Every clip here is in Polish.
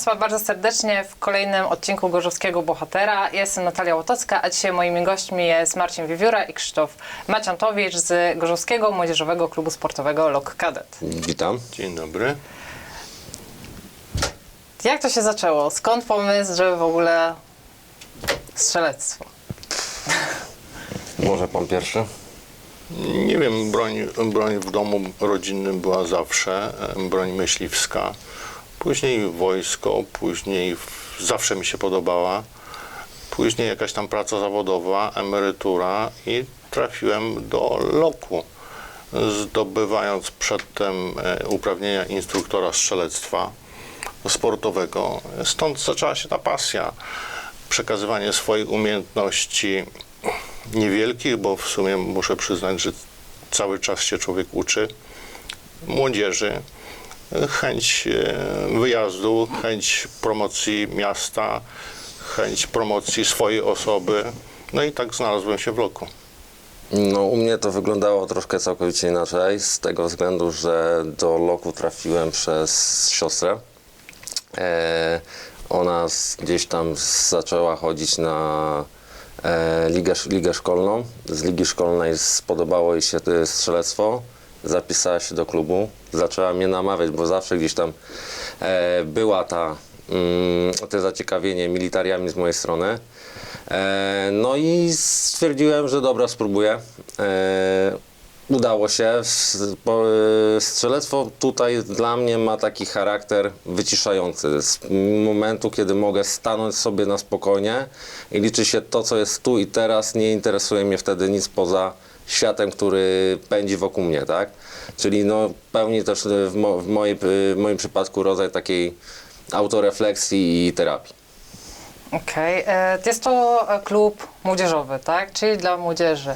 Państwa bardzo serdecznie w kolejnym odcinku Gorzowskiego Bohatera. Ja Jestem Natalia Łotocka, a dzisiaj moimi gośćmi jest Marcin Wiewióra i Krzysztof Maciantowicz z Gorzowskiego Młodzieżowego Klubu Sportowego LOK Kadet. Witam. Dzień dobry. Jak to się zaczęło? Skąd pomysł, żeby w ogóle strzelectwo? Może pan pierwszy? Nie wiem, broń, broń w domu rodzinnym była zawsze, e, broń myśliwska. Później wojsko, później zawsze mi się podobała. Później jakaś tam praca zawodowa, emerytura i trafiłem do loku, zdobywając przedtem e, uprawnienia instruktora strzelectwa sportowego. Stąd zaczęła się ta pasja, przekazywanie swoich umiejętności niewielkich, bo w sumie muszę przyznać, że cały czas się człowiek uczy, młodzieży, chęć e, wyjazdu, chęć promocji miasta, chęć promocji swojej osoby. No i tak znalazłem się w loku. No, u mnie to wyglądało troszkę całkowicie inaczej, z tego względu, że do loku trafiłem przez siostrę. E, ona gdzieś tam zaczęła chodzić na e, ligę, ligę szkolną. Z ligi szkolnej spodobało jej się e, strzelectwo. Zapisała się do klubu. Zaczęła mnie namawiać, bo zawsze gdzieś tam e, była ta, mm, to zaciekawienie militariami z mojej strony. E, no i stwierdziłem, że dobra, spróbuję. E, udało się. E, Strzelectwo tutaj dla mnie ma taki charakter wyciszający. Z momentu, kiedy mogę stanąć sobie na spokojnie i liczy się to, co jest tu i teraz, nie interesuje mnie wtedy nic poza światem, który pędzi wokół mnie, tak? Czyli no, pełni też w, mo, w, mojej, w moim przypadku rodzaj takiej autorefleksji i terapii. Okej, e, jest to e, klub młodzieżowy, tak? Czyli dla młodzieży.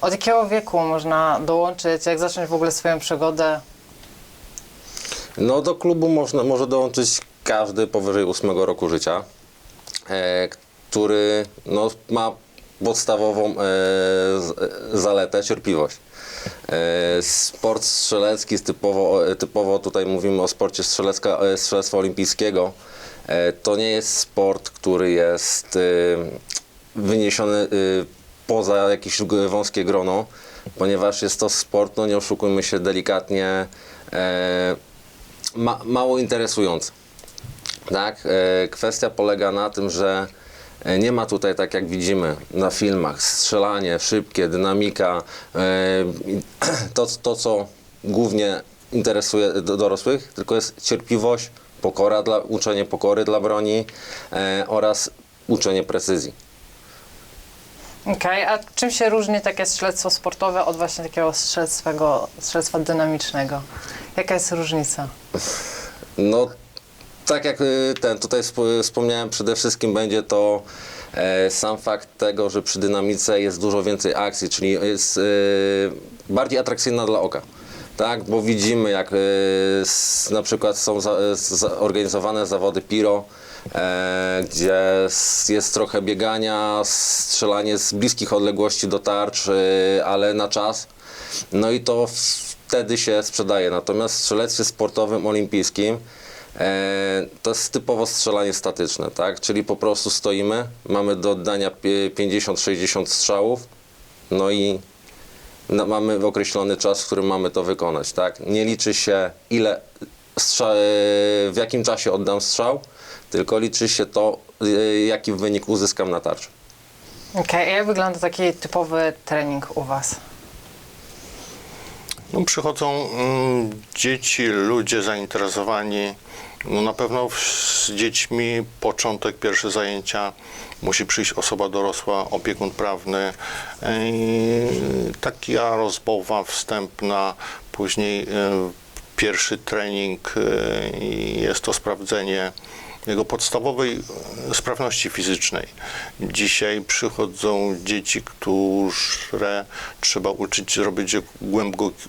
Od jakiego wieku można dołączyć? Jak zacząć w ogóle swoją przygodę? No do klubu można, może dołączyć każdy powyżej 8 roku życia, e, który no, ma podstawową e, e, zaletę cierpliwość. E, sport strzelecki jest typowo, e, typowo tutaj mówimy o sporcie strzelecka, e, strzelectwa olimpijskiego. E, to nie jest sport, który jest e, wyniesiony e, poza jakieś wąskie grono, ponieważ jest to sport, no nie oszukujmy się delikatnie, e, ma, mało interesujący. Tak? E, kwestia polega na tym, że nie ma tutaj, tak jak widzimy na filmach, strzelanie szybkie, dynamika, e, to, to co głównie interesuje do- dorosłych, tylko jest cierpliwość, pokora dla, uczenie pokory dla broni e, oraz uczenie precyzji. Okej, a czym się różni takie strzelectwo sportowe od właśnie takiego strzelectwa dynamicznego? Jaka jest różnica? No, tak jak y, ten tutaj sp- wspomniałem, przede wszystkim będzie to e, sam fakt tego, że przy dynamice jest dużo więcej akcji, czyli jest e, bardziej atrakcyjna dla oka. Tak, bo widzimy jak s, na przykład są organizowane zawody Piro, e, gdzie jest trochę biegania, strzelanie z bliskich odległości do tarcz, ale na czas. No i to wtedy się sprzedaje. Natomiast w strzelectwie sportowym olimpijskim to jest typowo strzelanie statyczne, tak? Czyli po prostu stoimy, mamy do oddania pie- 50-60 strzałów, no i na, mamy określony czas, w którym mamy to wykonać, tak? Nie liczy się ile strza- e, w jakim czasie oddam strzał, tylko liczy się to, e, jaki wynik uzyskam na tarczy. Okej, a jak wygląda taki typowy trening u Was? No, przychodzą mm, dzieci, ludzie zainteresowani. No, na pewno z dziećmi początek, pierwsze zajęcia musi przyjść osoba dorosła, opiekun prawny. Taka rozmowa wstępna, później e, pierwszy trening e, jest to sprawdzenie jego podstawowej e, sprawności fizycznej. Dzisiaj przychodzą dzieci, które trzeba uczyć robić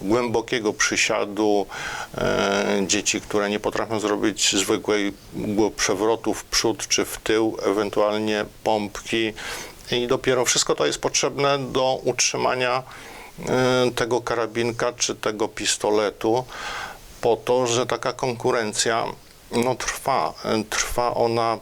głębokiego przysiadu, e, dzieci, które nie potrafią zrobić zwykłego przewrotu w przód czy w tył, ewentualnie pompki. I dopiero wszystko to jest potrzebne do utrzymania e, tego karabinka czy tego pistoletu, po to, że taka konkurencja No trwa, trwa ona,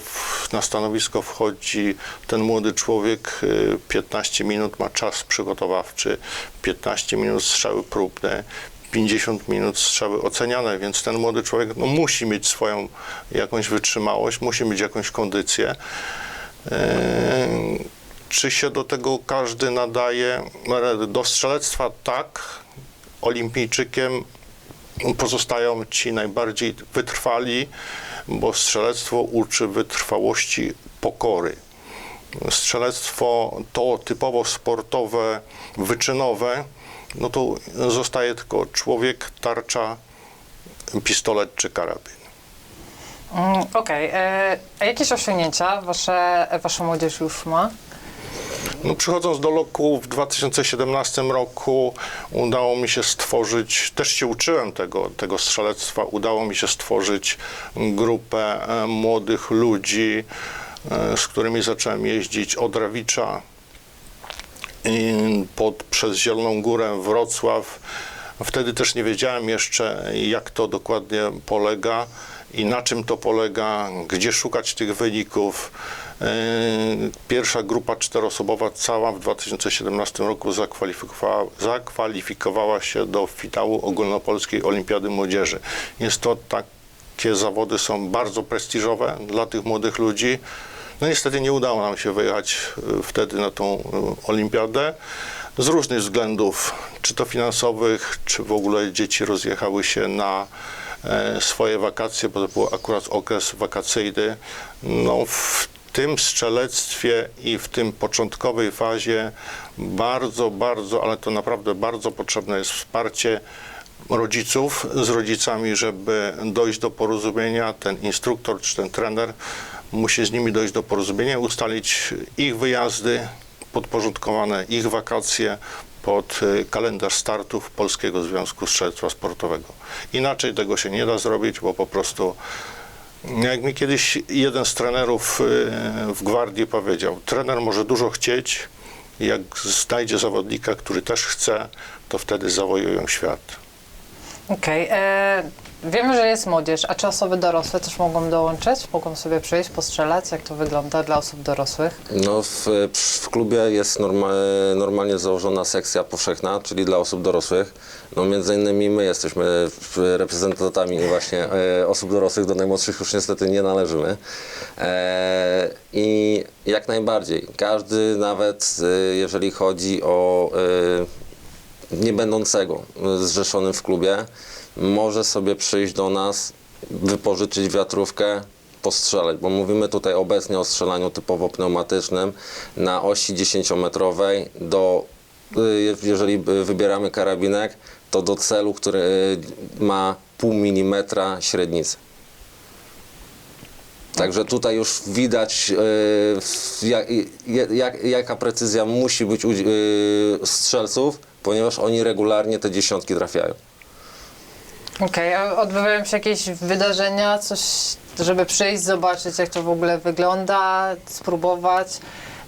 w- na stanowisko wchodzi ten młody człowiek, y, 15 minut ma czas przygotowawczy, 15 minut strzały próbne, 50 minut strzały oceniane, więc ten młody człowiek no, musi mieć swoją jakąś wytrzymałość, musi mieć jakąś kondycję. Eee, Czy się do tego każdy nadaje? Do strzelectwa tak, olimpijczykiem pozostają ci najbardziej wytrwali, bo strzelectwo uczy wytrwałości pokory. Strzelectwo to typowo sportowe, wyczynowe, no to zostaje tylko człowiek, tarcza, pistolet czy karabin. Mm, Okej, e, a jakieś osiągnięcia wasze, wasza młodzież już ma? No, przychodząc do Loku w 2017 roku udało mi się stworzyć, też się uczyłem tego, tego strzelectwa, udało mi się stworzyć grupę e, młodych ludzi, e, z którymi zacząłem jeździć od Rawicza pod, przez Zieloną Górę, Wrocław. Wtedy też nie wiedziałem jeszcze, jak to dokładnie polega i na czym to polega, gdzie szukać tych wyników. Yy, Pierwsza grupa czteroosobowa cała w 2017 roku zakwalifikowała, zakwalifikowała się do finału Ogólnopolskiej Olimpiady Młodzieży. Jest to takie zawody są bardzo prestiżowe dla tych młodych ludzi. No niestety nie udało nam się wyjechać y, wtedy na tą y, olimpiadę z różnych względów, czy to finansowych, czy w ogóle dzieci rozjechały się na e, swoje wakacje, bo to był akurat okres wakacyjny. No, w tym strzelectwie i w tym początkowej fazie bardzo, bardzo, ale to naprawdę bardzo potrzebne jest wsparcie rodziców z rodzicami, żeby dojść do porozumienia. Ten instruktor czy ten trener musi z nimi dojść do porozumienia, ustalić ich wyjazdy podporządkowane, ich wakacje pod y, kalendarz startów Polskiego Związku Strzelectwa Sportowego. Inaczej tego się nie da zrobić, bo po prostu jak mi kiedyś jeden z trenerów y, w Gwardii powiedział, trener może dużo chcieć, jak znajdzie zawodnika, który też chce, to wtedy zawojują świat. Okej, e, wiemy, że jest młodzież, a czy osoby dorosłe też mogą dołączyć? Mogą sobie przyjść, postrzelać? Jak to wygląda dla osób dorosłych? No w, w klubie jest norma, normalnie założona sekcja powszechna, czyli dla osób dorosłych. No między innymi my jesteśmy reprezentantami właśnie e, osób dorosłych, do najmłodszych już niestety nie należymy. E, I jak najbardziej, każdy nawet e, jeżeli chodzi o e, nie będącego zrzeszonym w klubie, może sobie przyjść do nas, wypożyczyć wiatrówkę, postrzelać, bo mówimy tutaj obecnie o strzelaniu typowo pneumatycznym na osi 10-metrowej do, y, jeżeli wybieramy karabinek, to do celu, który y, ma pół milimetra średnicy. Także tutaj już widać, y, jak, jak, jaka precyzja musi być u strzelców, ponieważ oni regularnie te dziesiątki trafiają. Okej, a odbywają się jakieś wydarzenia, coś, żeby przyjść, zobaczyć jak to w ogóle wygląda, spróbować?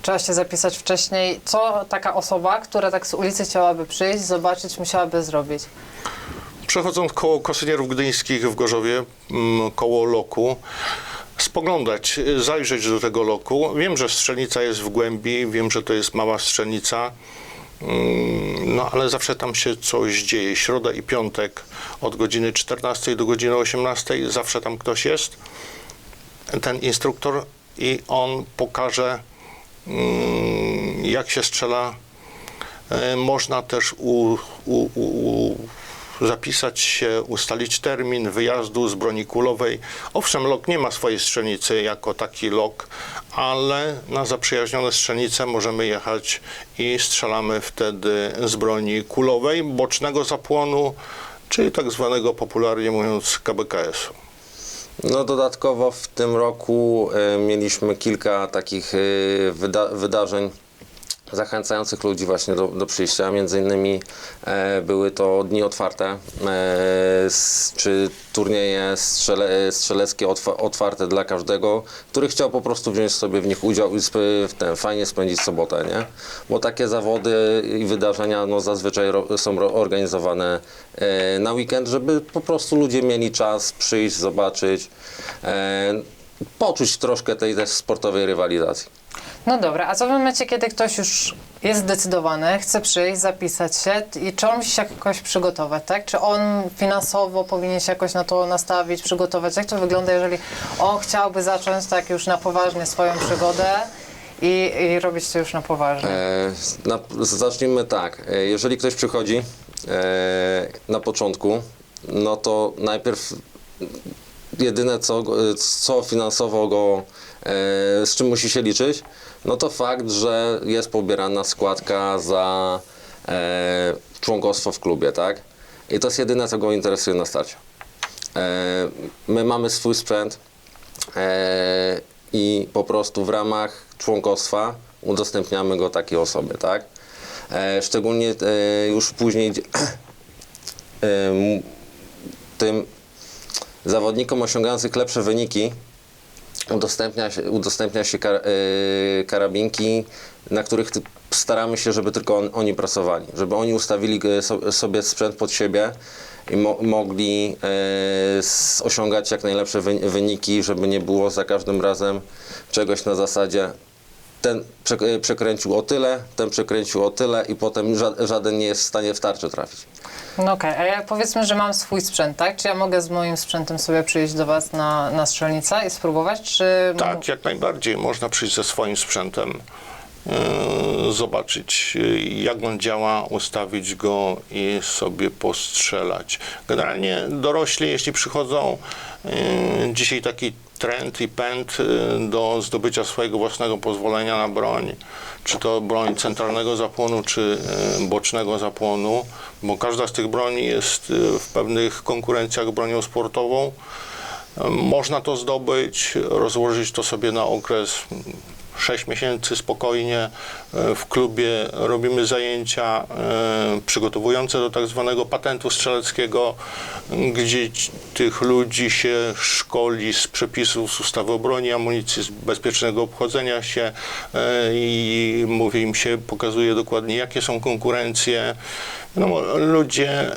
Trzeba się zapisać wcześniej. Co taka osoba, która tak z ulicy chciałaby przyjść, zobaczyć, musiałaby zrobić? Przechodząc koło Kosynierów Gdyńskich w Gorzowie, mm, koło loku, spoglądać, y, zajrzeć do tego loku. Wiem, że strzelnica jest w głębi, wiem, że to jest mała strzelnica, no ale zawsze tam się coś dzieje. Środa i piątek od godziny 14 do godziny 18 zawsze tam ktoś jest. Ten instruktor i on pokaże, mm, jak się strzela E, Można też u, u, u, zapisać się, ustalić termin wyjazdu z broni kulowej. Owszem, LOK nie ma swojej strzelnicy jako taki LOK, ale na zaprzyjaźnione strzelnice możemy jechać i strzelamy wtedy z broni kulowej, bocznego zapłonu, czyli tak zwanego popularnie mówiąc KBKS-u. No dodatkowo w tym roku e, mieliśmy kilka takich e, wyda wydarzeń zachęcających ludzi właśnie do, do przyjścia. Między innymi e, były to dni otwarte, e, s, czy turnieje strzele, strzeleckie otwa, otwarte dla każdego, który chciał po prostu wziąć sobie w nich udział i sp, ten, fajnie spędzić sobotę, nie? Bo takie zawody i wydarzenia no, zazwyczaj ro, są organizowane e, na weekend, żeby po prostu ludzie mieli czas przyjść, zobaczyć, e, poczuć troszkę tej też sportowej rywalizacji. No dobra, a co w momencie, kiedy ktoś już jest zdecydowany, chce przyjść, zapisać się i czy on się jakoś przygotować, tak? Czy on finansowo powinien się jakoś na to nastawić, przygotować? Jak to wygląda, jeżeli on chciałby zacząć tak już na poważnie swoją przygodę i, i robić to już na poważnie? E, na, zacznijmy tak. E, Jeżeli ktoś przychodzi e, na początku, no to najpierw jedyne co, go- co finansowo go, e, z czym musi się liczyć, no to fakt, że jest pobierana składka za e, członkostwo w klubie, tak? I to jest jedyne, co go interesuje na starcie. E, my mamy swój sprzęt e, i po prostu w ramach członkostwa udostępniamy go takiej osobie, tak? E, szczególnie e, już później tym zawodnikom osiągających lepsze wyniki udostępnia się, udostępnia się kar, e, karabinki, na których staramy się, żeby tylko on, oni pracowali, żeby oni ustawili e, so, sobie sprzęt pod siebie i mo, mogli s, osiągać jak najlepsze wy, wyniki, żeby nie było za każdym razem czegoś na zasadzie ten e, przekręcił o tyle, ten przekręcił o tyle i potem ża- żaden nie jest w stanie w tarczę trafić. No okej, a ja powiedzmy, że mam swój sprzęt, tak? Czy ja mogę z moim sprzętem sobie przyjść do Was na, na strzelnicę i spróbować, czy... Tak, jak najbardziej. Można przyjść ze swoim sprzętem, yy, zobaczyć yy, jak on działa, ustawić go i sobie postrzelać. Generalnie dorośli, jeśli przychodzą, yy, dzisiaj taki trend i pęd yy, do zdobycia swojego własnego pozwolenia na broń, czy to broń centralnego zapłonu, czy yy, bocznego zapłonu, bo każda z tych broni jest yy, w pewnych konkurencjach bronią sportową. Można to zdobyć, rozłożyć to sobie na okres 6 miesięcy spokojnie. E, W klubie robimy zajęcia e, przygotowujące do tak zwanego patentu strzeleckiego, gdzie tych ludzi się szkoli z przepisów z ustawy o broni amunicji, z bezpiecznego obchodzenia się e, i mówi im się, pokazuje dokładnie jakie są konkurencje. No, ludzie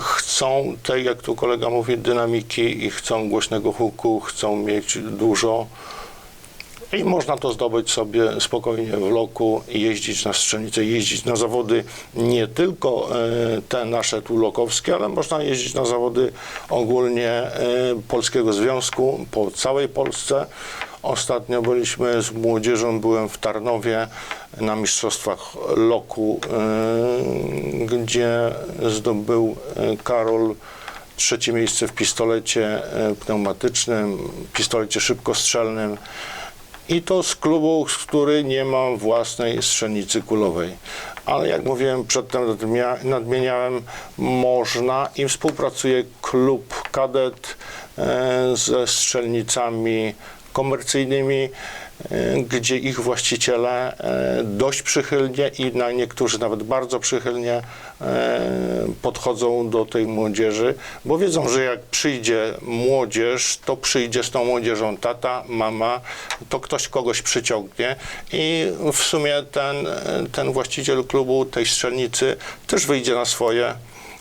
chcą, tak jak tu kolega mówi, dynamiki i chcą głośnego huku, chcą mieć dużo. I można to zdobyć sobie spokojnie w loku, jeździć na strzelnicę, jeździć na zawody nie tylko e, te nasze tu lokowskie, ale można jeździć na zawody ogólnie e, Polskiego Związku po całej Polsce. Ostatnio byliśmy z młodzieżą, byłem w Tarnowie na mistrzostwach loku, e, gdzie zdobył Karol trzecie miejsce w pistolecie pneumatycznym, pistolecie szybkostrzelnym. I to z klubu, z który nie ma własnej strzelnicy kulowej. Ale jak mówiłem przedtem, nadmieniałem, można i współpracuje klub kadet e, ze strzelnicami komercyjnymi, gdzie ich właściciele e, dość przychylnie i na niektórzy nawet bardzo przychylnie e, podchodzą do tej młodzieży, bo wiedzą, że jak przyjdzie młodzież, to przyjdzie z tą młodzieżą tata, mama, to ktoś kogoś przyciągnie i w sumie ten, ten właściciel klubu, tej strzelnicy też wyjdzie na swoje,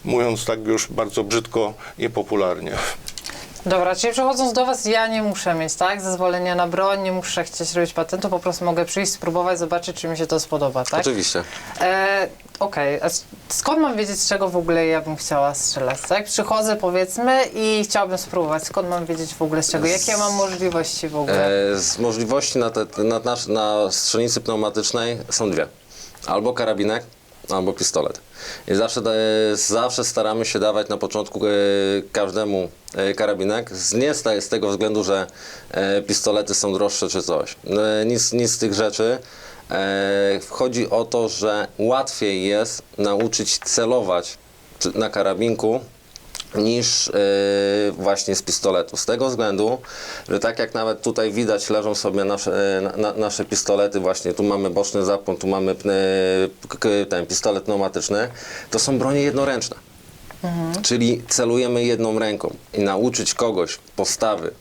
mówiąc tak już bardzo brzydko i popularnie. Dobra, czyli przychodząc do Was, ja nie muszę mieć, tak? Zezwolenia na broń, nie muszę chcieć robić patentu, po prostu mogę przyjść, spróbować, zobaczyć, czy mi się to spodoba, tak? Oczywiście. E, Okej, a s- skąd mam wiedzieć, z czego w ogóle ja bym chciała strzelać, tak? Przychodzę, powiedzmy, i chciałabym spróbować. Skąd mam wiedzieć w ogóle z czego? Jakie ja mam możliwości w ogóle? E, z możliwości na, te, na, na, na strzelnicy pneumatycznej są dwie. Albo karabinek, albo pistolet. I zawsze, zawsze staramy się dawać na początku e, każdemu e, karabinek. Z, nie z, te, z tego względu, że e, pistolety są droższe czy coś. E, nic, nic z tych rzeczy. Chodzi o to, że łatwiej jest nauczyć celować na karabinku niż yy, właśnie z pistoletu. Z tego względu, że tak jak nawet tutaj widać, leżą sobie nasze, na, na, nasze pistolety, właśnie tu mamy boczny zapłon, tu mamy yy, ten pistolet pneumatyczny, to są bronie jednoręczne. Czyli celujemy jedną ręką i nauczyć kogoś postawy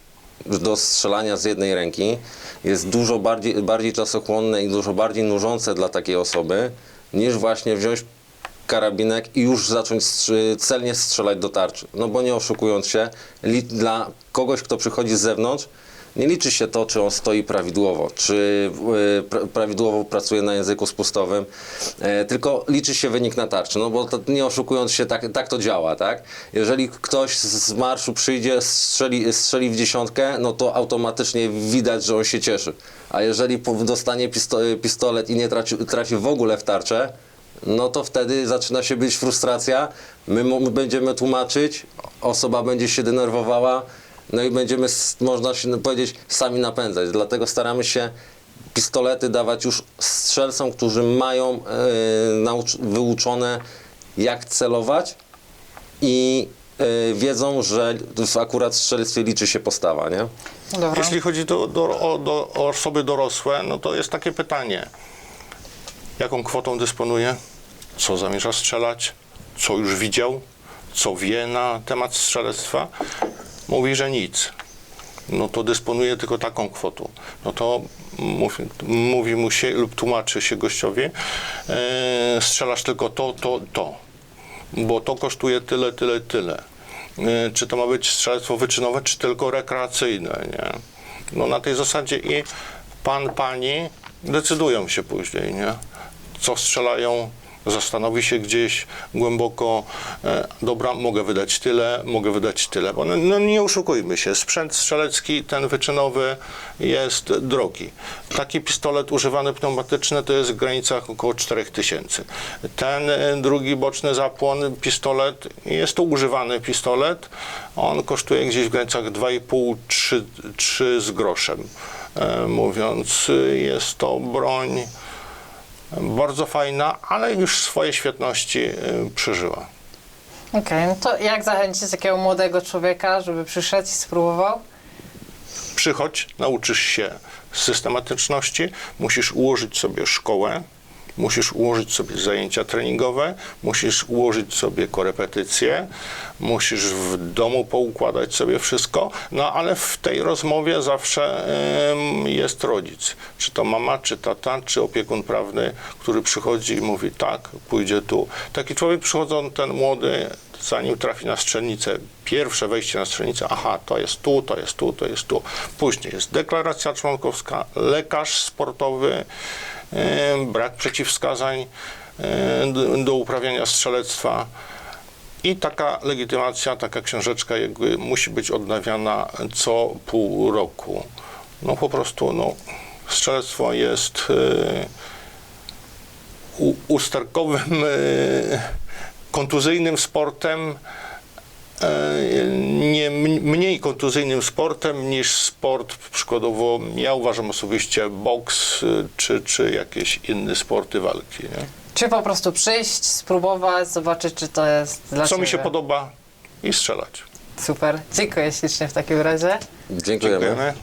do strzelania z jednej ręki jest dużo bardziej, bardziej czasochłonne i dużo bardziej nużące dla takiej osoby, niż właśnie wziąć karabinek i już zacząć celnie strzelać do tarczy. No bo nie oszukując się, dla kogoś, kto przychodzi z zewnątrz, nie liczy się to, czy on stoi prawidłowo, czy pra- prawidłowo pracuje na języku spustowym, e, tylko liczy się wynik na tarczy. No bo to, nie oszukując się, tak, tak to działa, tak? Jeżeli ktoś z marszu przyjdzie, strzeli, strzeli w dziesiątkę, no to automatycznie widać, że on się cieszy. A jeżeli dostanie pisto, pistolet i nie trafi w ogóle w tarczę, no to wtedy zaczyna się być frustracja. My będziemy tłumaczyć, osoba będzie się denerwowała, no i będziemy, można się powiedzieć, sami napędzać. Dlatego staramy się pistolety dawać już strzelcom, którzy mają naucz- wyuczone, jak celować i e, wiedzą, że w akurat strzelectwie liczy się postawa, nie? Dobra. Jeśli chodzi do, do, o, do, o osoby dorosłe, no to jest takie pytanie. Jaką kwotą dysponuje? Co zamierza strzelać? Co już widział? Co wie na temat strzelectwa? Mówi, że nic. No to dysponuje tylko taką kwotą. No to mówi, mówi mu się lub tłumaczy się gościowi, e, strzelasz tylko to, to, to. Bo to kosztuje tyle, tyle, tyle. E, Czy to ma być strzelectwo wyczynowe, czy tylko rekreacyjne, nie? No na tej zasadzie i pan, pani decydują się później, nie? Co strzelają, zastanowi się gdzieś głęboko, e, dobra, mogę wydać tyle, mogę wydać tyle, bo no, no nie oszukujmy się, sprzęt strzelecki, ten wyczynowy jest drogi. Taki pistolet używany pneumatyczny to jest w granicach około 4000. Ten e, drugi boczny zapłon, pistolet, jest to używany pistolet, on kosztuje gdzieś w granicach 2,5-3 z groszem. E, Mówiąc, y, jest to broń bardzo fajna, ale już swoje świetności y, przeżyła. Okej, no to jak zachęcić takiego młodego człowieka, żeby przyszedł i spróbował? Przychodź, nauczysz się systematyczności, musisz ułożyć sobie szkołę, musisz ułożyć sobie zajęcia treningowe, musisz ułożyć sobie korepetycje, musisz w domu poukładać sobie wszystko, no ale w tej rozmowie zawsze em, jest rodzic, czy to mama, czy tata, czy opiekun prawny, który przychodzi i mówi tak, pójdzie tu. Taki człowiek przychodząc, ten młody, zanim trafi na strzelnicę, pierwsze wejście na strzelnicę, aha, to jest tu, to jest tu, to jest tu. Później jest deklaracja członkowska, lekarz sportowy, brak przeciwwskazań do, uprawiania strzelectwa. I taka legitymacja, taka książeczka jakby musi być odnawiana co pół roku. No po prostu, no, strzelectwo jest e, usterkowym, e, kontuzyjnym sportem, nie, m- mniej kontuzyjnym sportem niż sport przykładowo, ja uważam osobiście boks y, czy, czy jakieś inne sporty walki. Nie? Czy po prostu przyjść, spróbować, zobaczyć, czy to jest dla Co mi się ciebie? podoba i strzelać. Super. Dziękuję ślicznie w takim razie. Dziękujemy. Dziękujemy.